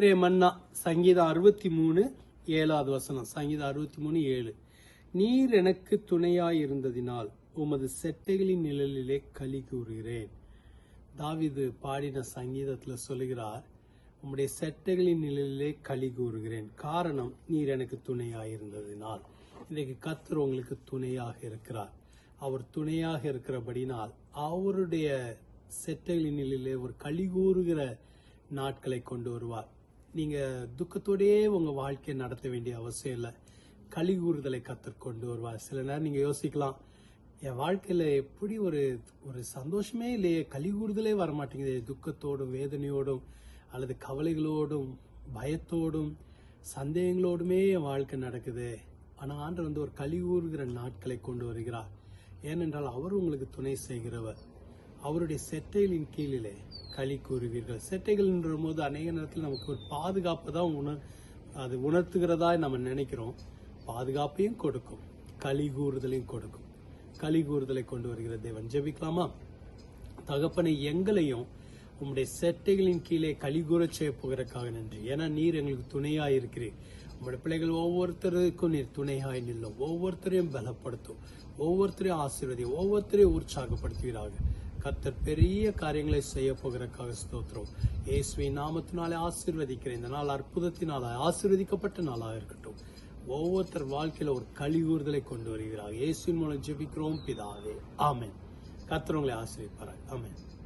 மன்னா சங்கீதம் அறுபத்தி மூணு ஏழாவது வசனம். சங்கீதம் அறுபத்தி மூணு ஏழு. நீர் எனக்கு துணையாயிருந்ததினால் உமது செட்டைகளின் நிழலிலே களி கூறுகிறேன். தாவிது பாடின சங்கீதத்தில் சொல்லுகிறார் உம்முடைய செட்டைகளின் நிழலிலே களி கூறுகிறேன். காரணம் நீர் எனக்கு துணையாயிருந்ததினால். இன்றைக்கு கத்தர் உங்களுக்கு துணையாக இருக்கிறார். அவர் துணையாக இருக்கிறபடினால் அவருடைய செட்டைகளின் நிலையிலே ஒரு களி கூறுகிற நாட்களை கொண்டு வருவார். நீங்கள் துக்கத்தோடயே உங்கள் வாழ்க்கையை நடத்த வேண்டிய அவசியம் இல்லை. கழி கூறுதலை கத்தர் கொண்டு வருவார். சில நேரம் நீங்கள் யோசிக்கலாம் என் வாழ்க்கையில் எப்படி ஒரு ஒரு சந்தோஷமே இல்லையே கழி கூறுதலே வர மாட்டேங்குது துக்கத்தோடும் வேதனையோடும் அல்லது கவலைகளோடும் பயத்தோடும் சந்தேகங்களோடுமே என் வாழ்க்கை நடக்குது. ஆனால் ஆண்டு வந்து ஒரு கழி கூறுகிற நாட்களை கொண்டு வருகிறார். ஏனென்றால் அவர் உங்களுக்கு துணை செய்கிறவர். அவருடைய செட்டைகளின் கீழிலே களி கூறுவீர்கள். செட்டைகள்ன்ற போது அநேக நேரத்தில் நமக்கு ஒரு பாதுகாப்பு தான் உணர் அது உணர்த்துகிறதா நம்ம நினைக்கிறோம். பாதுகாப்பையும் கொடுக்கும். களி கூறுதலையும் கொடுக்கும். களி கூறுதலை கொண்டு வருகிற தேவன் ஜெபிக்கலாமா? தகப்பனை எங்களையும் உம்முடைய செட்டைகளின் கீழே களி கூறச் செய்ய போகிறக்காக நன்றி. ஏன்னா நீர் எங்களுக்கு துணையாக இருக்கிறீர். உங்களுடைய பிள்ளைகள் ஒவ்வொருத்தருக்கும் நீர் துணையாய் நில்லும். ஒவ்வொருத்தரையும் பலப்படுத்தும். ஒவ்வொருத்தரையும் ஆசீர்வதி ஒவ்வொருத்தரையும் உற்சாகப்படுத்துவீராக. கர்த்தர் பெரிய காரியங்களை செய்ய போகிறக்காக ஸ்தோத்திரம். இயேசுவை நாமத்தினாலே ஆசீர்வதிக்கிறேன். இந்த நாள் அற்புதத்தினால ஆசீர்வதிக்கப்பட்ட நாளாக இருக்கட்டும். ஒவ்வொருத்தர் வாழ்க்கையில ஒரு கழிவுறுதலை கொண்டு வருகிறார். இயேசுவின் மூலம் ஜெபிக்கிறோம் பிதாவே. ஆமேன். கர்த்தர் உங்களை ஆசிரியப்பார் ஆமேன்.